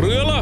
เรือล่ะ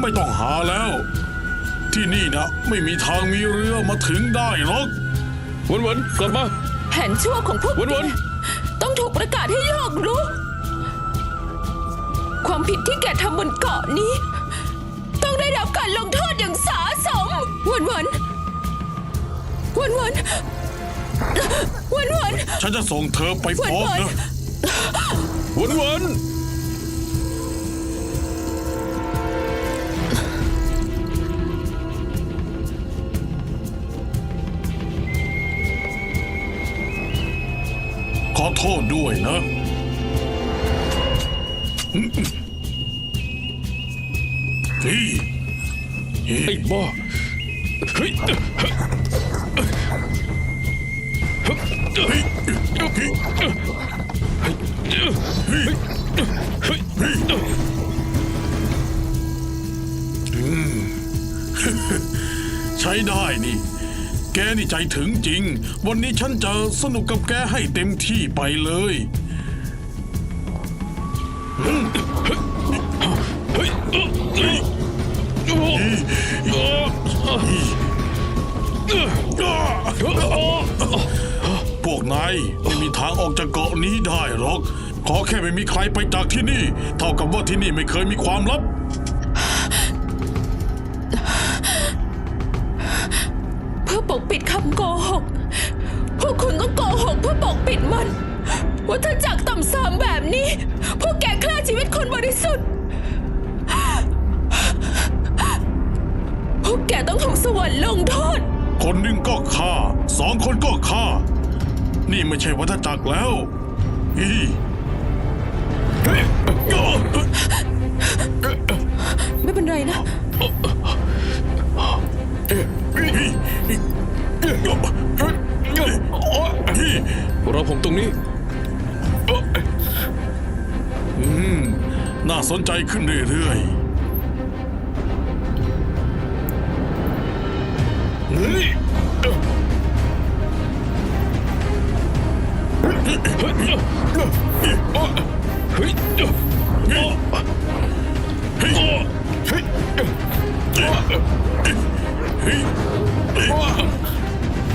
ไม่ต้องหาแล้ว ที่นี่นะไม่มีทางมีเรือมาถึงได้หรอกวันวันกลับมา แผนชั่วของพวกวนๆแกต้องถูกประกาศให้โลกรู้ ความผิดที่แกทำบนเกาะนี้ ต้องได้รับการลงโทษอย่างสาสมวันวันวันวันวันวันฉันจะส่งเธอไปฟ้องวันๆนะวันวัน โทษด้วยนะนี่นี่ไอ้บ้าเฮ้ยเฮ้ยเฮ้ยเฮ้ยเฮ้ยใช้ได้นี่ แกนี่ใจถึงจริง วันนี้ฉันจะสนุกกับแกให้เต็มที่ไปเลยพวกนายไม่มีทางออกจากเกาะนี้ได้หรอก ขอแค่ไม่มีใครไปจากที่นี่ เท่ากับว่าที่นี่ไม่เคยมีความลับำโกหก พวกคุณต้องโกหกเพื่อปกปิดมัน ว่าถ้าจากต่ำซามแบบนี้ พวกแกฆ่าชีวิตคนบริสุทธิ์ พวกแกต้องถูกสวรรค์ลงโทษ คนหนึ่งก็ฆ่า สองคนก็ฆ่า นี่ไม่ใช่วัฏจักรแล้วอีไม่เป็นไรนะ เราผมตรงนี้น่าสนใจขึ้นเรื่อยๆเ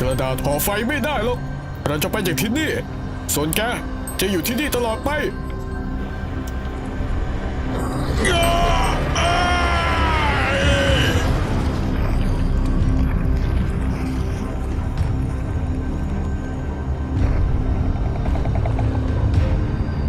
กระดาษห่อไฟไม่ได้หรอกเราจะไปจากที่นี่ ส่วนแกจะอยู่ที่นี่ตลอดไป